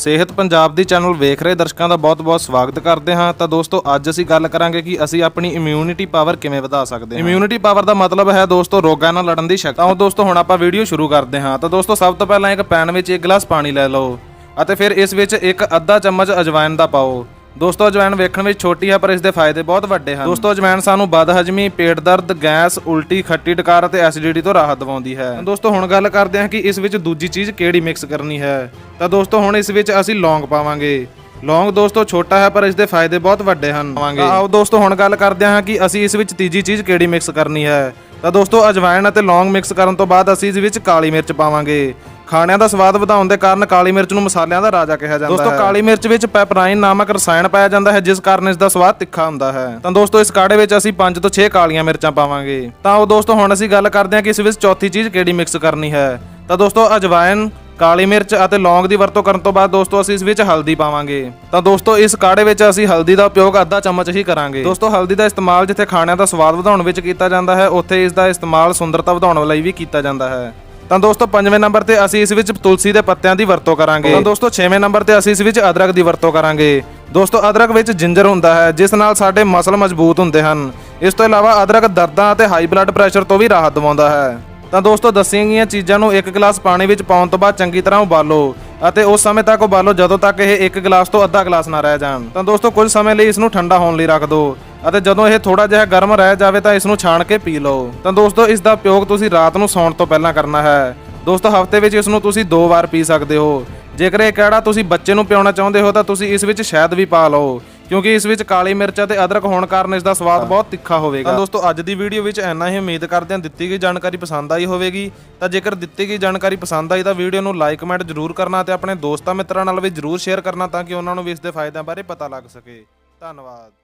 ਸਿਹਤ ਪੰਜਾਬ ਦੀ ਚੈਨਲ ਵੇਖ ਰਹੇ ਦਰਸ਼ਕਾਂ ਦਾ ਬਹੁਤ-ਬਹੁਤ ਸਵਾਗਤ ਕਰਦੇ ਹਾਂ। ਤਾਂ ਦੋਸਤੋ, ਅੱਜ ਅਸੀਂ ਗੱਲ ਕਰਾਂਗੇ ਕਿ ਅਸੀਂ ਆਪਣੀ ਇਮਿਊਨਿਟੀ ਪਾਵਰ ਕਿਵੇਂ ਵਧਾ ਸਕਦੇ ਹਾਂ। ਇਮਿਊਨਿਟੀ ਪਾਵਰ ਦਾ ਮਤਲਬ ਹੈ ਦੋਸਤੋ, ਰੋਗਾਂ ਨਾਲ ਲੜਨ ਦੀ ਸ਼ਕਤੀ ਤਾਂ ਦੋਸਤੋ, ਹੁਣ ਆਪਾਂ ਵੀਡੀਓ ਸ਼ੁਰੂ ਕਰਦੇ ਹਾਂ। ਤਾਂ ਦੋਸਤੋ, ਸਭ ਤੋਂ ਪਹਿਲਾਂ ਇੱਕ ਪੈਨ ਵਿੱਚ ਇੱਕ ਗਲਾਸ ਪਾਣੀ ਲੈ ਲਓ ਅਤੇ ਫਿਰ ਇਸ ਵਿੱਚ ਇੱਕ ਅੱਧਾ ਚਮਚ ਅਜਵਾਇਨ ਦਾ ਪਾਓ। ਦੋਸਤੋ ਅਜਵਾਇਣ ਵੇਖਣ ਵਿੱਚ ਛੋਟੀ ਹੈ ਪਰ ਇਸ ਦੇ ਫਾਇਦੇ ਬਹੁਤ ਵੱਡੇ ਹਨ। ਦੋਸਤੋ ਅਜਵਾਇਣ ਸਾਨੂੰ ਬਦਹਜਮੀ ਪੇਟ ਦਰਦ ਗੈਸ ਉਲਟੀ ਖੱਟੀ ਡਕਾਰ ਅਤੇ ਐਸਿਡਿਟੀ ਤੋਂ ਰਾਹਤ ਦਿਵਾਉਂਦੀ ਹੈ। ਦੋਸਤੋ ਹੁਣ ਗੱਲ ਕਰਦੇ ਹਾਂ ਕਿ ਇਸ ਵਿੱਚ ਦੂਜੀ ਚੀਜ਼ ਕਿਹੜੀ ਮਿਕਸ ਕਰਨੀ ਹੈ। ਤਾਂ ਦੋਸਤੋ ਹੁਣ ਇਸ ਵਿੱਚ ਅਸੀਂ ਲੌਂਗ ਪਾਵਾਂਗੇ। ਲੌਂਗ ਦੋਸਤੋ ਛੋਟਾ ਹੈ ਪਰ ਇਸ ਦੇ ਫਾਇਦੇ ਬਹੁਤ ਵੱਡੇ ਹਨ। ਤਾਂ ਆਓ ਦੋਸਤੋ ਹੁਣ ਗੱਲ ਕਰਦੇ ਹਾਂ ਕਿ ਅਸੀਂ ਇਸ ਵਿੱਚ ਤੀਜੀ ਚੀਜ਼ ਕਿਹੜੀ ਮਿਕਸ ਕਰਨੀ ਹੈ। ਤਾਂ ਦੋਸਤੋ ਅਜਵਾਇਣ ਅਤੇ ਲੌਂਗ ਮਿਕਸ ਕਰਨ ਤੋਂ ਬਾਅਦ ਅਸੀਂ ਇਸ ਵਿੱਚ ਕਾਲੀ ਮਿਰਚ ਪਾਵਾਂਗੇ। ਖਾਣਿਆਂ ਦਾ ਸਵਾਦ ਵਧਾਉਣ ਦੇ ਕਾਰਨ ਕਾਲੀ ਮਿਰਚ ਨੂੰ ਮਸਾਲਿਆਂ ਦਾ ਰਾਜਾ ਕਿਹਾ ਜਾਂਦਾ ਹੈ। ਦੋਸਤੋ ਕਾਲੀ ਮਿਰਚ ਵਿੱਚ ਪੈਪਰਾਈਨ ਨਾਮਕ ਰਸਾਇਣ ਪਾਇਆ ਜਾਂਦਾ ਹੈ ਜਿਸ ਕਾਰਨ ਇਸ ਦਾ ਸਵਾਦ ਤਿੱਖਾ ਹੁੰਦਾ ਹੈ। ਤਾਂ ਦੋਸਤੋ ਇਸ ਕਾੜੇ ਵਿੱਚ ਅਸੀਂ 5 ਤੋਂ 6 ਕਾਲੀਆਂ ਮਿਰਚਾਂ ਪਾਵਾਂਗੇ। ਤਾਂ ਉਹ ਦੋਸਤੋ ਹੁਣ ਅਸੀਂ ਗੱਲ ਕਰਦੇ ਹਾਂ ਕਿ ਇਸ ਵਿੱਚ ਚੌਥੀ ਚੀਜ਼ ਕਿਹੜੀ ਮਿਕਸ ਕਰਨੀ ਹੈ। ਤਾਂ ਦੋਸਤੋ ਅਜਵਾਇਣ ਕਾਲੀ ਮਿਰਚ ਅਤੇ ਲੌਂਗ ਦੀ ਵਰਤੋਂ ਕਰਨ ਤੋਂ ਬਾਅਦ ਦੋਸਤੋ ਅਸੀਂ ਇਸ ਵਿੱਚ ਹਲਦੀ ਪਾਵਾਂਗੇ। ਤਾਂ ਦੋਸਤੋ ਇਸ ਕਾੜੇ ਵਿੱਚ ਅਸੀਂ ਹਲਦੀ ਦਾ ਉਪਯੋਗ ਅੱਧਾ ਚਮਚ ਹੀ ਕਰਾਂਗੇ। ਦੋਸਤੋ ਹਲਦੀ ਦਾ ਇਸਤੇਮਾਲ ਜਿੱਥੇ ਖਾਣਿਆਂ ਦਾ ਸਵਾਦ ਵਧਾਉਣ ਵਿੱਚ ਕੀਤਾ ਜਾਂਦਾ ਹੈ ਉੱਥੇ ਇਸ ਦਾ ਇਸਤੇਮਾਲ ਸੁੰਦਰਤਾ ਵਧਾਉਣ ਲਈ ਵੀ ਕੀਤਾ ਜਾਂਦਾ ਹੈ। ਤਾਂ ਦੋਸਤੋ, ਪੰਜਵੇਂ ਨੰਬਰ ਤੇ ਅਸੀਂ ਇਸ ਵਿੱਚ ਤੁਲਸੀ ਦੇ ਪੱਤਿਆਂ ਦੀ ਵਰਤੋਂ ਕਰਾਂਗੇ। ਤਾਂ ਦੋਸਤੋ, ਛੇਵੇਂ ਨੰਬਰ ਤੇ ਅਸੀਂ ਇਸ ਵਿੱਚ ਅਦਰਕ ਦੀ ਵਰਤੋਂ ਕਰਾਂਗੇ। ਦੋਸਤੋ, ਅਦਰਕ ਵਿੱਚ ਜਿੰਜਰ ਹੁੰਦਾ ਹੈ, ਜਿਸ ਨਾਲ ਸਾਡੇ ਮਸਲ ਮਜ਼ਬੂਤ ਹੁੰਦੇ ਹਨ। ਇਸ ਤੋਂ ਇਲਾਵਾ ਅਦਰਕ ਦਰਦਾਂ ਅਤੇ ਹਾਈ ਬਲੱਡ ਪ੍ਰੈਸ਼ਰ ਤੋਂ ਵੀ ਰਾਹਤ ਦਿਵਾਉਂਦਾ ਹੈ। ਤਾਂ ਦੋਸਤੋ, ਦੱਸੀਆਂ ਗਈਆਂ ਚੀਜ਼ਾਂ ਨੂੰ ਇੱਕ ਗਲਾਸ ਪਾਣੀ ਵਿੱਚ ਪਾਉਣ ਤੋਂ ਬਾਅਦ ਚੰਗੀ ਤਰ੍ਹਾਂ ਉਬਾਲੋ ਅਤੇ ਉਸ ਸਮੇਂ ਤੱਕ ਉਬਾਲੋ ਜਦੋਂ ਤੱਕ ਇਹ ਇੱਕ ਗਲਾਸ ਤੋਂ ਅੱਧਾ ਗਲਾਸ ਨਾ ਰਹਿ ਜਾਣ। ਤਾਂ ਦੋਸਤੋ, ਕੁਝ ਸਮੇਂ ਲਈ ਇਸ ਨੂੰ ਠੰਡਾ ਹੋਣ ਲਈ ਰੱਖ ਦਿਓ। ਅਤੇ ਜਦੋਂ ਇਹ ਥੋੜਾ ਜਿਹਾ ਗਰਮ ਰਹਿ ਜਾਵੇ ਤਾਂ ਇਸ ਨੂੰ ਛਾਣ ਕੇ ਪੀ ਲਓ। ਤਾਂ ਦੋਸਤੋ, ਇਸ ਦਾ ਉਪਯੋਗ ਤੁਸੀਂ ਰਾਤ ਨੂੰ ਸੌਣ ਤੋਂ ਪਹਿਲਾਂ ਕਰਨਾ ਹੈ। ਦੋਸਤੋ, ਹਫ਼ਤੇ ਵਿੱਚ ਇਸ ਨੂੰ ਤੁਸੀਂ ਦੋ ਵਾਰ ਪੀ ਸਕਦੇ ਹੋ। ਜੇਕਰ ਇਹ ਕਿਹੜਾ ਤੁਸੀਂ ਬੱਚੇ ਨੂੰ ਪਿਆਉਣਾ ਚਾਹੁੰਦੇ ਹੋ ਤਾਂ ਤੁਸੀਂ ਇਸ ਵਿੱਚ ਸ਼ਹਿਦ ਵੀ ਪਾ ਲਓ, ਕਿਉਂਕਿ ਇਸ ਵਿੱਚ ਕਾਲੀ ਮਿਰਚ ਅਤੇ ਅਦਰਕ ਹੋਣ ਕਾਰਨ ਇਸ ਦਾ ਸਵਾਦ ਬਹੁਤ ਤਿੱਖਾ ਹੋਵੇਗਾ। ਤਾਂ ਦੋਸਤੋ, ਅੱਜ ਦੀ ਵੀਡੀਓ ਵਿੱਚ ਇੰਨਾ ਹੀ ਉਮੀਦ ਕਰਦੇ ਹਾਂ, ਦਿੱਤੀ ਗਈ ਜਾਣਕਾਰੀ ਪਸੰਦ ਆਈ ਹੋਵੇਗੀ। ਤਾਂ ਜੇਕਰ ਦਿੱਤੀ ਗਈ ਜਾਣਕਾਰੀ ਪਸੰਦ ਆਈ ਤਾਂ ਵੀਡੀਓ ਨੂੰ ਲਾਈਕ, ਕਮੈਂਟ ਜ਼ਰੂਰ ਕਰਨਾ ਤੇ ਆਪਣੇ ਦੋਸਤਾਂ ਮਿੱਤਰਾਂ ਨਾਲ ਵੀ ਜ਼ਰੂਰ ਸ਼ੇਅਰ ਕਰਨਾ ਤਾਂ ਕਿ ਉਹਨਾਂ ਨੂੰ ਵੀ ਇਸ ਦੇ ਫਾਇਦਿਆਂ ਬਾਰੇ ਪਤਾ ਲੱਗ ਸਕੇ। ਧੰਨਵਾਦ।